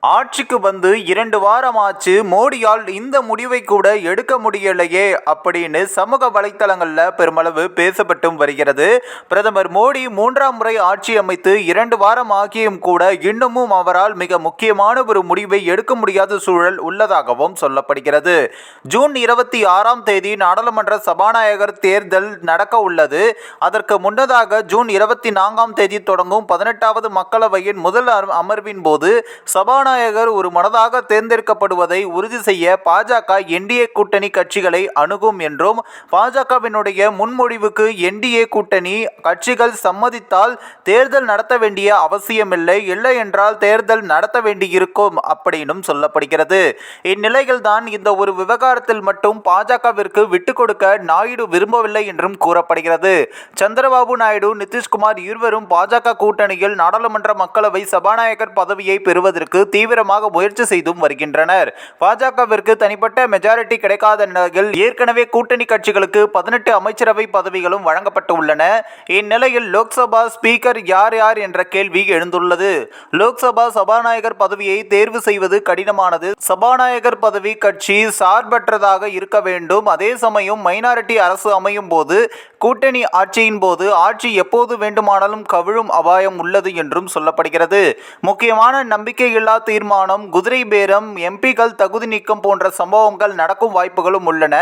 ஆட்சிக்கு வந்து இரண்டு வாரம் ஆச்சு மோடியால் இந்த முடிவை கூட எடுக்க முடியலையே அப்படின்னு சமூக வலைத்தளங்களில் பெருமளவு பேசப்பட்டும் வருகிறது. பிரதமர் மோடி மூன்றாம் முறை ஆட்சி அமைத்து இரண்டு வாரம் ஆகியும் கூட இன்னமும் அவரால் மிக முக்கியமான ஒரு முடிவை எடுக்க முடியாத சூழல் உள்ளதாகவும் சொல்லப்படுகிறது. ஜூன் இருபத்தி ஆறாம் தேதி நாடாளுமன்ற சபாநாயகர் தேர்தல் நடக்க உள்ளது. அதற்கு முன்னதாக ஜூன் இருபத்தி நான்காம் தேதி தொடங்கும் பதினெட்டாவது மக்களவையின் முதல் அம- அமர்வின் போது சபாநாயகர் ஒரு மனதாக தேர்ந்தெடுக்கப்படுவதை உறுதி செய்ய பாஜக என்டிஏ கூட்டணி கட்சிகளை அணுகும் என்றும் பாஜகவினுடைய முன்மொழிவுக்கு என்டிஏ கூட்டணி கட்சிகள் சம்மதித்தால் தேர்தல் நடத்த வேண்டிய அவசியமில்லை இல்லை என்றால் தேர்தல் நடத்த வேண்டியிருக்கும் அப்படின்னும் சொல்லப்படுகிறது. இந்நிலையில்தான் இந்த ஒரு விவகாரத்தில் மட்டும் பாஜகவிற்கு விட்டுக் கொடுக்க நாயுடு விரும்பவில்லை என்றும் கூறப்படுகிறது. சந்திரபாபு நாயுடு நிதிஷ்குமார் இருவரும் பாஜக கூட்டணியில் நாடாளுமன்ற மக்களவை சபாநாயகர் பதவியை பெறுவதற்கு தீவிரமாக முயற்சி செய்தும் வருகின்றனர். பாஜகவிற்கு தனிப்பட்ட மெஜாரிட்டி கிடைக்காத நிலையில் ஏற்கனவே கூட்டணி கட்சிகளுக்கு பதினெட்டு அமைச்சரவை பதவிகளும் வழங்கப்பட்டு உள்ளன இந்நிலையில் லோக்சபா ஸ்பீக்கர் யார் யார் என்ற கேள்வி எழுந்துள்ளது. லோக்சபா சபாநாயகர் பதவியை தேர்வு செய்வது கடினமானது. சபாநாயகர் பதவி கட்சி சார்பற்றதாக இருக்க வேண்டும். அதே சமயம் மைனாரிட்டி அரசு அமையும் போது கூட்டணி ஆட்சியின் போது ஆட்சி எப்போது வேண்டுமானாலும் கவிழும் அபாயம் உள்ளது என்றும் சொல்லப்படுகிறது. முக்கியமான நம்பிக்கையில்லா தீர்மானம் குதிரை பேரம் எம்பிக்கள் தகுதி நீக்கம் போன்ற சம்பவங்கள் நடக்கும் வாய்ப்புகளும் உள்ளன.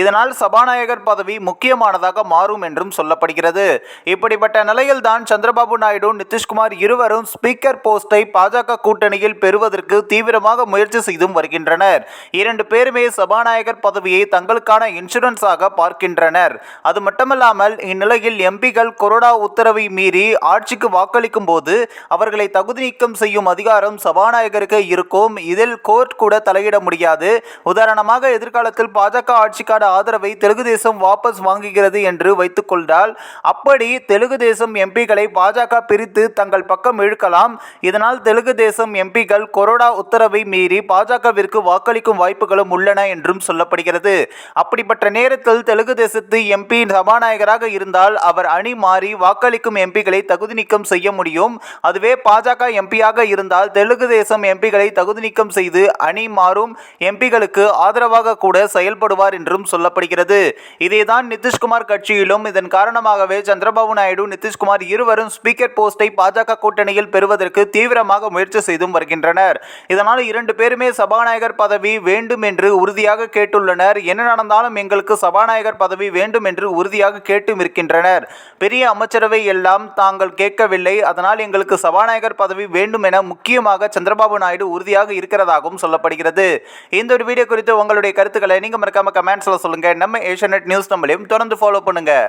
இதனால் சபாநாயகர் பதவி முக்கியமானதாக மாறும் என்றும் சொல்லப்படுகிறது. இப்படிப்பட்ட நிலையில்தான் சந்திரபாபு நாயுடு நிதிஷ்குமார் இருவரும் ஸ்பீக்கர் போஸ்டை பாஜக கூட்டணியில் பெறுவதற்கு தீவிரமாக முயற்சி செய்தும் வருகின்றனர். இரண்டு பேருமே சபாநாயகர் பதவியை தங்களுக்கான இன்சூரன்ஸாக பார்க்கின்றனர். அது மட்டுமல்லாமல் இந்நிலையில் எம்பிகள் கொரோனா உத்தரவை மீறி ஆட்சிக்கு வாக்களிக்கும் போது அவர்களை தகுதி நீக்கம் செய்யும் அதிகாரம் சபாநாயகருக்கு இருக்கும். இதில் கோர்ட் கூட தலையிட முடியாது. உதாரணமாக எதிர்காலத்தில் பாஜக ஆட்சிக்கான ஆதரவை தெலுங்கு தேசம் வாபஸ் வாங்குகிறது என்று வைத்துக்கொண்டால் அப்படி தெலுங்கு தேசம் எம்பிக்களை பாஜக பிரித்து தங்கள் பக்கம் இழுக்கலாம். இதனால் தெலுங்கு தேசம் எம்பிக்கள் கொரோனா உத்தரவை மீறி பாஜகவிற்கு வாக்களிக்கும் வாய்ப்புகளும் உள்ளன என்றும் சொல்லப்படுகிறது. அப்படிப்பட்ட நேரத்தில் தெலுங்கு தேசத்து எம்பி சபாநாயகராக இருந்தால் அவர் அணி மாறி வாக்களிக்கும் எம்பிக்களை தகுதி நீக்கம் செய்ய முடியும். அதுவே பாஜக எம்பியாக இருந்தால் தெலுங்கு தேசம் எம்பிகளை தகுதி நீக்கம் செய்து அணி மாறும் எம்பிகளுக்கு ஆதரவாக கூட செயல்படுவார் என்றும் சொல்லப்படுகிறது. இதேதான் நிதிஷ்குமார் கட்சியிலும் இதன் காரணமாகவே சந்திரபாபு நாயுடு நிதிஷ்குமார் இருவரும் ஸ்பீக்கர் போஸ்டை பாஜக கூட்டணியில் பெறுவதற்கு தீவிரமாக முயற்சி செய்தும் வருகின்றனர். இதனால் இரண்டு பேருமே சபாநாயகர் பதவி வேண்டும் என்று உறுதியாக கேட்டுள்ளனர். என்ன நடந்தாலும் எங்களுக்கு சபாநாயகர் பதவி வேண்டும் என்று உறுதியாக கேட்டும் இருக்கின்றனர். பெரிய அமைச்சரவை எல்லாம் தாங்கள் கேட்கவில்லை. அதனால் எங்களுக்கு சபாநாயகர் பதவி வேண்டும் என முக்கியமாக சந்திரபாபு நாயுடு உறுதியாக இருக்கிறதாகவும் சொல்லப்படுகிறது. இந்த ஒரு வீடியோ குறித்து உங்களுடைய கருத்துக்களை நீங்க மறக்காம கமெண்ட்ஸில் சொல்லுங்க. நம்ம ஏஷியநெட் நியூஸ் நம்மளையும் தொடர்ந்து ஃபாலோ பண்ணுங்கள்